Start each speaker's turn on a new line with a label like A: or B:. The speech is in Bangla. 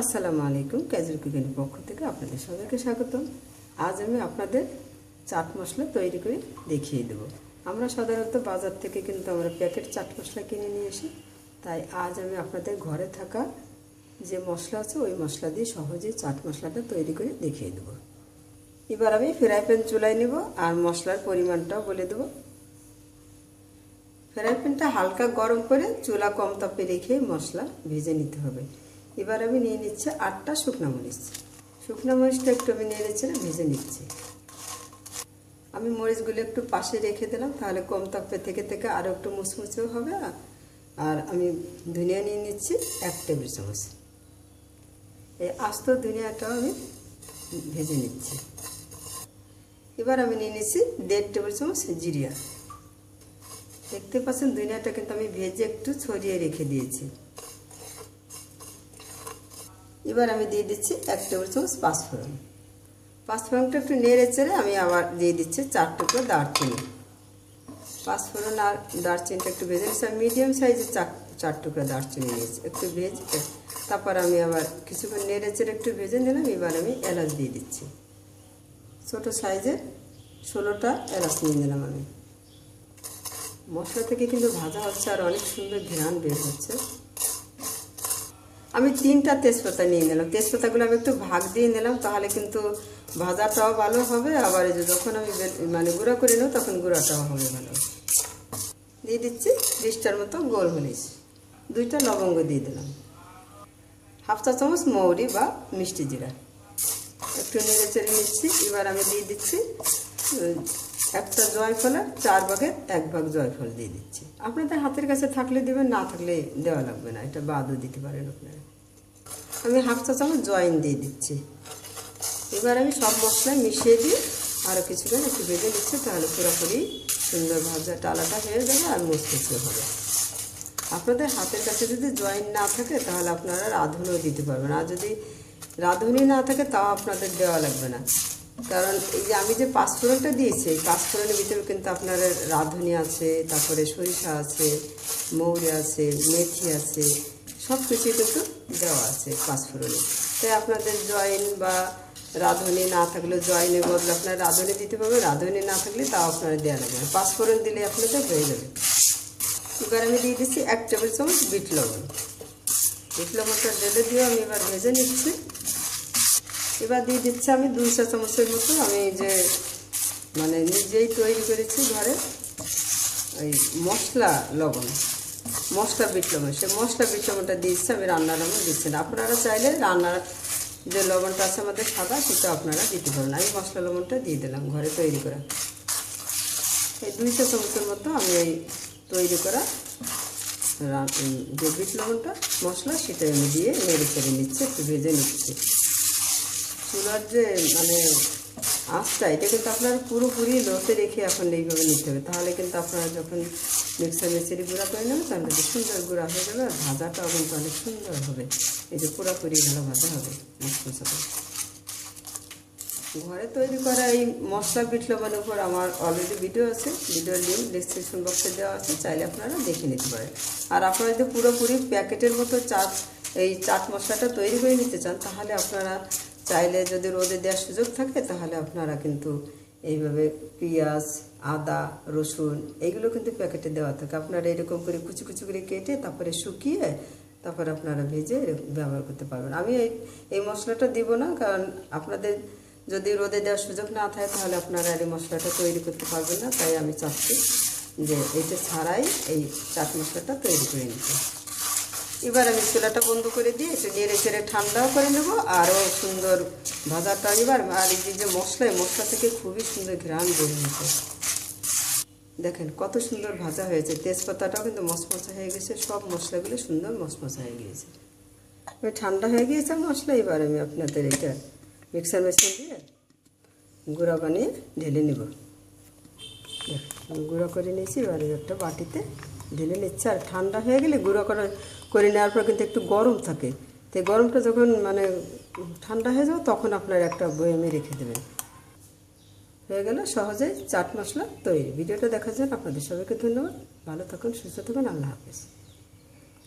A: আসসালামু আলাইকুম, ক্যাজুয়াল কুকিংয়ের পক্ষ থেকে আপনাদের সবাইকে স্বাগতম। আজ আমি আপনাদের চাট মশলা তৈরি করে দেখিয়ে দেব। আমরা সাধারণত বাজার থেকে কিন্তু আমরা প্যাকেট চাট মশলা কিনে নিয়ে আসি। তাই আজ আমি আপনাদের ঘরে থাকা যে মশলা আছে, ওই মশলা দিয়ে সহজেই চাট মশলাটা তৈরি করে দেখিয়ে দেব। এবার আমি ফ্রাই প্যান চুলাই নেব আর মশলার পরিমাণটাও বলে দেবো। ফ্রাই প্যানটা হালকা গরম করে চুলা কম তাপে রেখে মশলা ভেজে নিতে হবে। এবার আমি নিয়ে নিচ্ছি আটটা শুকনো মরিচ। শুকনো মরিচটা একটু আমি নিয়ে নিচ্ছি না ভেজে নিচ্ছি। আমি মরিচগুলো একটু পাশে রেখে দিলাম, তাহলে কম তাপে থেকে থেকে আরও একটু মুচমুচেও হবে। আর আমি ধনিয়া নিয়ে নিচ্ছি এক টেবিল চামচ। এই আস্ত ধনিয়াটাও আমি ভেজে নিচ্ছি। এবার আমি নিয়ে নিচ্ছি দেড় টেবিল চামচ জিরিয়া। দেখতে পাচ্ছেন দুনিয়াটা কিন্তু আমি ভেজে একটু ছড়িয়ে রেখে দিয়েছি। এবার আমি দিয়ে দিচ্ছি এক টেবিল চামচ পাঁচফোড়ন। পাঁচফোড়নটা একটু নেড়ে চেড়ে আমি আবার দিয়ে দিচ্ছি চার টুকরো দারচিনি। পাঁচফোড়ন আর দারচিনিটা একটু ভেজে নিচ্ছি। মিডিয়াম সাইজের চার চার টুকরো দারচিনি নিয়েছি। একটু ভেজে, তারপর আমি আবার কিছুক্ষণ নেড়ে চেড়ে একটু ভেজে নিলাম। এবার আমি এলাচ দিয়ে দিচ্ছি। ছোটো সাইজের ষোলোটা এলাচ নিয়ে নিলাম আমি। মশলা থেকে কিন্তু ভাজা হচ্ছে আর অনেক সুন্দর ঘ্রাণ বের হচ্ছে। আমি তিনটা তেজপাতা নিয়ে নিলাম। তেজপাতাগুলো আমি একটু ভাগ দিয়ে নিলাম, তাহলে কিন্তু ভাজাটাও ভালো হবে, আবার এই যে যখন আমি মানে গুঁড়া করে নেব, তখন গুঁড়াটাও হবে ভালো। দিয়ে দিচ্ছি বিশটার মতো গোলমরিচ। দুইটা লবঙ্গ দিয়ে দিলাম। হাফ চা চামচ মৌরি বা মিষ্টি জিরা। একটু নেড়ে চেড়ে নিচ্ছি, এবার আমি দিয়ে দিচ্ছি একটা জয়ফলের চার ভাগের এক ভাগ জয়ফল দিয়ে দিচ্ছি। আপনাদের হাতের কাছে থাকলে দেবেন, না থাকলে দেওয়া লাগবে না। এটা বাদও দিতে পারেন আপনারা। আমি হাফ চা চামচ জয়েন দিয়ে দিচ্ছি। এবার আমি সব মশলায় মিশিয়ে দিয়ে আরও কিছুক্ষণ একটু ভেজে নিচ্ছি, তাহলে পুরোপুরি সুন্দর ভাজা টালাটা হয়ে যাবে আর মুচমুচে হবে। আপনাদের হাতের কাছে যদি জয়েন না থাকে, তাহলে আপনারা রাঁধুনিও দিতে পারবেন। আর যদি রাঁধুনি না থাকে, তাও আপনাদের দেওয়া লাগবে না। কারণ এই যে আমি যে পাঁচফোড়নটা দিয়েছি, এই পাঁচফোড়নের ভিতরে কিন্তু আপনার রাঁধুনি আছে, তারপরে সরিষা আছে, মৌরি আছে, মেথি আছে সব কিছুই কিন্তু দেওয়া আছে পাঁচফোড়নে। তাই আপনাদের জয়েন বা রাঁধুনি না থাকলে জয়েনের বদলে আপনার রাঁধুনি দিতে পারবে রাঁধুনি না থাকলে তাও আপনারা দেওয়া লাগবে না। পাঁচফোড়ন দিলে আপনাদের হয়ে যাবে। এবার আমি দিয়ে দিচ্ছি এক টেবিল চামচ বিট লবণ। বিট লবণটা ঢেলে দিয়ে আমি এবার ভেজে নিচ্ছি। এবার দিয়ে দিচ্ছি আমি দুই চা চামচের মতো। আমি যে মানে নিজেই তৈরি করেছি ঘরে ওই মশলা লবণ, মশলা বিট লবণ। সে মশলা বিট লবণটা দিয়েছি আমি রান্নার লবণ দিচ্ছি না। আপনারা চাইলে রান্নার যে লবণটা আছে আমাদের সাদা সেটা আপনারা দিতে পারেন। আমি মশলা লবণটা দিয়ে দিলাম ঘরে তৈরি করা। এই দুই চা চামচের মতো আমি এই তৈরি করা যে বিট লবণটা, মশলা, সেটা আমি দিয়ে নেড়ে চেড়ে নিচ্ছি, একটু ভেজে নিচ্ছি। চুলার যে মানে আঁচটা, এটা কিন্তু আপনার পুরোপুরি লোতে রেখে এখন এইভাবে নিতে হবে। তাহলে কিন্তু আপনারা যখন মিক্সার মেচেরি গুঁড়া করে নেবেন, তাহলে সুন্দর গুঁড়া হয়ে যাবে আর ভাজাটাও কিন্তু অনেক সুন্দর হবে। এই যে পুরোপুরি ভালো ভাজা হবে মশলা ঘরে তৈরি করা এই মশলা লবণের উপর আমার অলরেডি ভিডিও আছে ভিডিওর লিঙ্ক ডিসক্রিপশন বক্সে দেওয়া আছে, চাইলে আপনারা দেখে নিতে পারেন। আর আপনারা যদি পুরোপুরি প্যাকেটের মতো চাট, এই চাট মশলাটা তৈরি করে নিতে চান, তাহলে আপনারা চাইলে যদি রোদে দেওয়ার সুযোগ থাকে, তাহলে আপনারা কিন্তু এইভাবে পেঁয়াজ, আদা, রসুন এইগুলো কিন্তু প্যাকেটে দেওয়া থাকে। আপনারা এরকম করে কুচি কুচি করে কেটে তারপরে শুকিয়ে তারপরে আপনারা ভেজে ব্যবহার করতে পারবেন। আমি এই এই মশলাটা দিব না, কারণ আপনাদের যদি রোদে দেওয়ার সুযোগ না থাকে, তাহলে আপনারা এই মশলাটা তৈরি করতে পারবেন না। তাই আমি চাচ্ছি যে এইটা ছাড়াই এই চাট মশলাটা তৈরি করে নিতে। এবার আমি চুলাটা বন্ধ করে দিয়ে একটু নেড়ে চেড়ে ঠান্ডাও করে নেব, আরও সুন্দর ভাজাটা এবার আর এই যে মশলা মশলা থেকে খুবই সুন্দর ঘ্রাণ বের হয়েছে দেখেন কত সুন্দর ভাজা হয়েছে, তেজপাতাটাও কিন্তু মশমশা হয়ে গেছে, সব মশলাগুলো সুন্দর মশমশা হয়ে গিয়েছে। এবার ঠান্ডা হয়ে গিয়েছে মশলা, এবার আমি আপনাদের এটা মিক্সার মেশিন দিয়ে গুঁড়া বানিয়ে ঢেলে নেব। গুঁড়ো করে নিয়েছি, এবার একটা বাটিতে ঢেলে নিচ্ছে। আর ঠান্ডা হয়ে গেলে গুঁড়ো করা, করে নেওয়ার পর কিন্তু একটু গরম থাকে। তো গরমটা যখন মানে ঠান্ডা হয়ে যাবে, তখন আপনার একটা বয়ামে রেখে দেবেন। হয়ে গেল সহজেই চাট মশলা তৈরি। ভিডিওটা দেখার জন্য আপনাদের সবাইকে ধন্যবাদ। ভালো থাকুন, সুস্থ থাকুন, আল্লাহ হাফেজ।